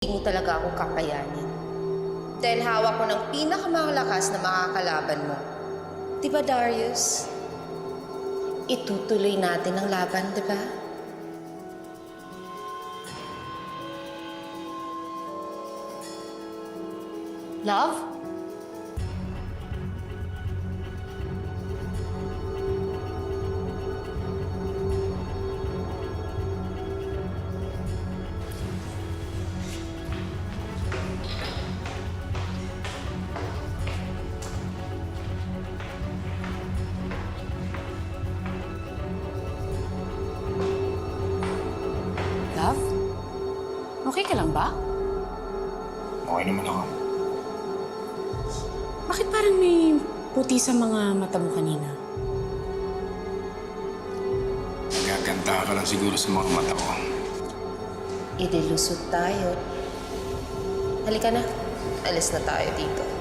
Hindi mo talaga ako kakayanin. Dahil hawak ko ng pinakamalakas na makakalaban mo. Di ba, Darius? Itutuloy natin ang laban, di ba? Love? Love? Okay ka lang ba? Okay naman ako. Bakit parang may puti sa mga mata mo kanina? Nagaganda ka lang siguro sa mga mata ko. Idilusot tayo. Halika na. Alis na tayo dito.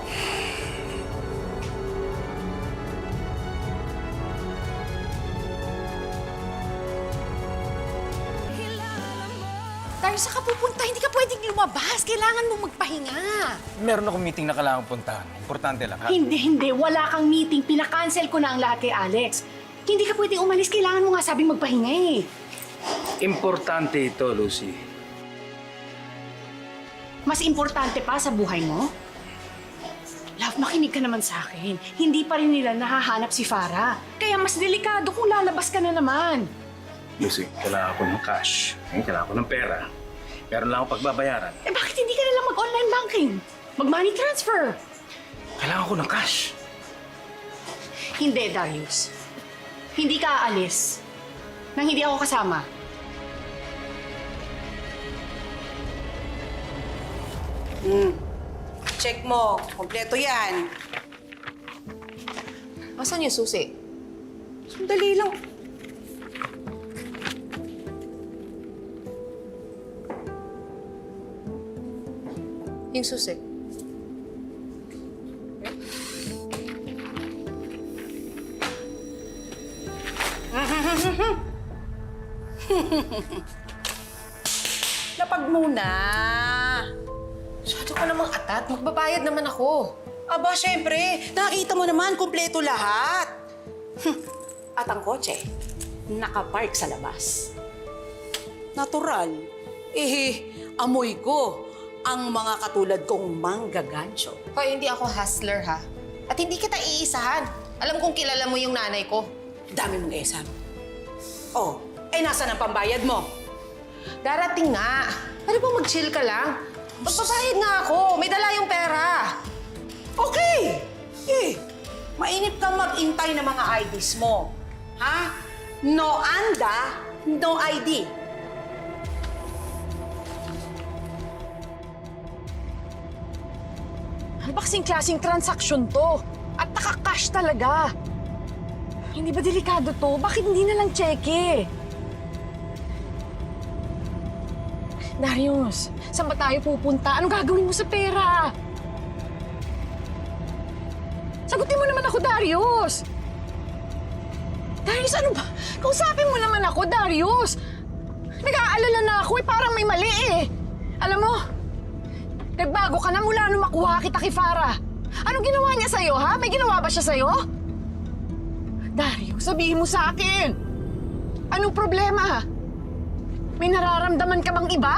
Tayo sa ka pupunta, hindi ka pwedeng lumabas. Kailangan mo magpahinga. Meron akong meeting na kailangan puntahan. Importante lang, ha? Hindi, hindi. Wala kang meeting. Pinakancel ko na ang lahat kay Alex. Hindi ka pwedeng umalis. Kailangan mo nga sabing magpahinga eh. Importante ito, Lucy. Mas importante pa sa buhay mo? Love, makinig ka naman sa akin. Hindi pa rin nila nahahanap si Farah. Kaya mas delikado kung lalabas ka na naman. Lucy, kailangan ko ng cash. Ngayon, kailangan ko ng pera. Meron lang akong pagbabayaran. Eh bakit hindi ka nalang mag-online banking? Mag-money transfer? Kailangan ko ng cash. Hindi, Darius. Hindi ka aalis. Nang hindi ako kasama. Check mo. Kompleto yan. Asan yung susi? Sandali lang. Yung susi. Lapag muna. Masyado ka namang atat. Magbabayad naman ako. Aba, syempre. Nakita mo naman, kompleto lahat. At ang kotse, nakapark sa labas. Natural. Eh, amoy ko ang mga katulad kong manggagancho. Hoy, hindi ako hustler, ha? At hindi kita iisahan. Alam kong kilala mo yung nanay ko. Dami mong esam. Oh, eh nasa ang pambayad mo? Darating nga. Pwede ba mag-chill ka lang? Magbabayad nga ako. May dala yung pera. Okay! Eh, mainip ka mag-intay ng mga IDs mo. Ha? No anda, no ID. Ano ba kasing klaseng transaksyon to? At nakakash talaga. Hindi ba delikado to? Bakit hindi na lang cheque? Darius, saan ba tayo pupunta? Anong gagawin mo sa pera? Sagutin mo naman ako, Darius! Darius, ano ba? Kausapin mo naman ako, Darius! Nag-aalala na ako eh, parang may mali eh. Alam mo, nagbago ka na mula nung makuha kita kay Farah. Anong ginawa niya sa'yo, ha? May ginawa ba siya sa'yo? Darius, sabihin mo sa akin. Anong problema? May nararamdaman ka bang iba?